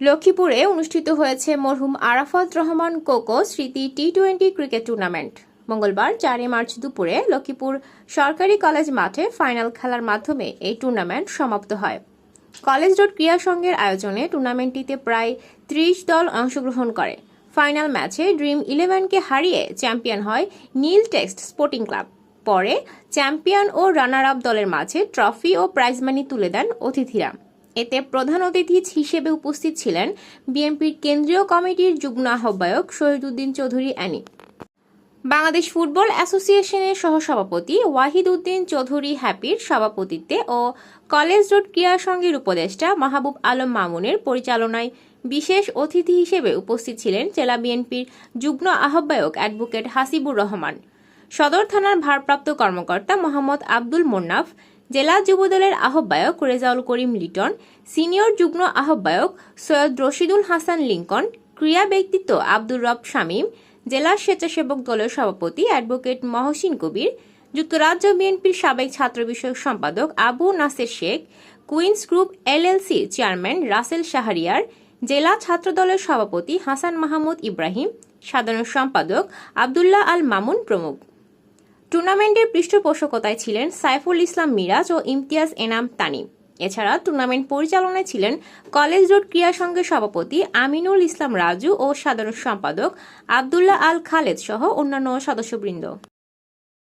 লক্ষ্মীপুরে অনুষ্ঠিত হয়েছে মরহুম আরাফাত রহমান কোকো স্মৃতি টি টোয়েন্টি ক্রিকেট টুর্নামেন্ট। মঙ্গলবার চারই মার্চ দুপুরে লক্ষ্মীপুর সরকারি কলেজ মাঠে ফাইনাল খেলার মাধ্যমে এই টুর্নামেন্ট সমাপ্ত হয়। কলেজ রোড ক্রীড়া সংঘের আয়োজনে টুর্নামেন্টটিতে প্রায় ত্রিশ দল অংশগ্রহণ করে। ফাইনাল ম্যাচে ড্রিম ইলেভেনকে হারিয়ে চ্যাম্পিয়ন হয় নীল টেক্সট স্পোর্টিং ক্লাব। পরে চ্যাম্পিয়ন ও রানার আপ দলের মাঝে ট্রফি ও প্রাইজমানি তুলে দেন অতিথিরা। এতে প্রধান অতিথি হিসেবে উপস্থিত ছিলেন বিএনপির কেন্দ্রীয় কমিটির যুগ্ম আহ্বায়ক শহীদুদ্দিন চৌধুরী অ্যানি। বাংলাদেশ ফুটবল অ্যাসোসিয়েশনের সহসভাপতি ওয়াহিদ উদ্দিন চৌধুরী হ্যাপির সভাপতিত্বে ও কলেজ রোড ক্রীড়া সংঘের উপদেষ্টা মাহবুব আলম মামুনের পরিচালনায় বিশেষ অতিথি হিসেবে উপস্থিত ছিলেন জেলা বিএনপির যুগ্ম আহ্বায়ক অ্যাডভোকেট হাসিবুর রহমান, সদর থানার ভারপ্রাপ্ত কর্মকর্তা মোহাম্মদ আব্দুল মোন্নাফ জেলা যুবদলের আহ্বায়ক রেজাউল করিম লিটন, সিনিয়র যুগ্ম আহ্বায়ক সৈয়দ রশিদুল হাসান লিঙ্কন ক্রীড়া ব্যক্তিত্ব আব্দুর রব শামীম, জেলা স্বেচ্ছাসেবক দলের সভাপতি অ্যাডভোকেট মহসিন কবির, যুক্তরাজ্য বিএনপির সাবেক ছাত্র বিষয়ক সম্পাদক আবু নাসের শেখ, কুইন্স গ্রুপ এলএলসির চেয়ারম্যান রাসেল শাহরিয়ার, জেলা ছাত্রদলের সভাপতি হাসান মাহমুদ ইব্রাহিম, সাধারণ সম্পাদক আবদুল্লাহ আল মামুন প্রমুখ। টুর্নামেন্টের পৃষ্ঠপোষকতায় ছিলেন সাইফুল ইসলাম মিরাজ ও ইমতিয়াজ এনাম তানিম এছাড়া টুর্নামেন্ট পরিচালনায় ছিলেন কলেজ রোড ক্রীড়া সংঘের সভাপতি আমিনুল ইসলাম রাজু ও সাধারণ সম্পাদক আবদুল্লাহ আল খালেদ সহ অন্যান্য সদস্যবৃন্দ।